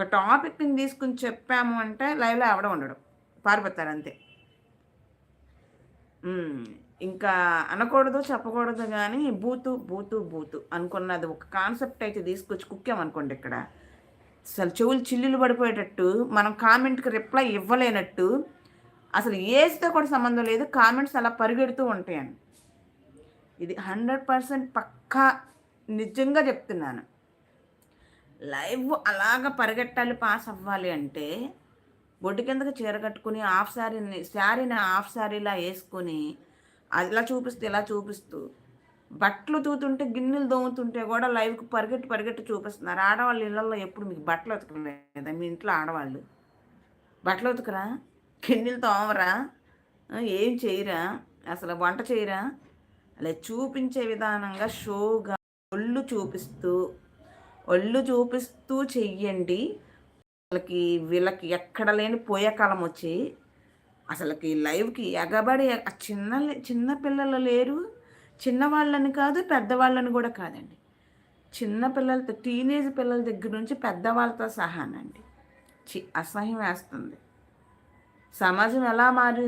ఒక టాపిక్ని తీసుకుని చెప్పాము అంటే లైవ్లో ఎవడ ఉండడు. పారిపోతారు అంతే. ఇంకా అనకూడదు చెప్పకూడదు కానీ బూతు బూతు బూతు అనుకున్నది ఒక కాన్సెప్ట్ అయితే తీసుకొచ్చి కుక్కామనుకోండి ఇక్కడ. అసలు చెవులు చిల్లులు పడిపోయేటట్టు మనం కామెంట్కి రిప్లై ఇవ్వలేనట్టు అసలు ఏజ్తో కూడా సంబంధం లేదు కామెంట్స్ అలా పరిగెడుతూ ఉంటాయని. ఇది హండ్రెడ్ పర్సెంట్ పక్కా నిజంగా చెప్తున్నాను. లైవ్ అలాగ పరిగెట్టాలి పాస్ అవ్వాలి అంటే బొడ్డు కిందకి చీర కట్టుకుని హాఫ్ శారీని శారీని హాఫ్ శారీలా వేసుకొని అలా చూపిస్తూ ఇలా చూపిస్తూ బట్టలు తూతుంటే గిన్నెలు దోముతుంటే కూడా లైవ్కి పరిగెట్టి పరిగెట్టి చూపిస్తున్నారు. ఆడవాళ్ళ ఇళ్ళల్లో ఎప్పుడు మీకు బట్టలు ఉతకలేదా? మీ ఇంట్లో ఆడవాళ్ళు. బట్టలు ఉతకరా? గిన్నెలు తోమరా? ఏం చేయరా? అసలు వంట చేయరా? అలా చూపించే విధానంగా షోగా ఒళ్ళు చూపిస్తూ ఒళ్ళు చూపిస్తూ చెయ్యండి. అసలుకి వీళ్ళకి ఎక్కడ లేని పోయేకాలం వచ్చి అసలుకి లైవ్కి ఎగబడి చిన్న చిన్న పిల్లలు లేరు. చిన్నవాళ్ళని కాదు పెద్దవాళ్ళని కూడా కాదండి. చిన్న పిల్లలతో టీనేజ్ పిల్లల దగ్గర నుంచి పెద్దవాళ్ళతో సహానండి. చి అసహ్యం వేస్తుంది. సమాజం ఎలా మారింది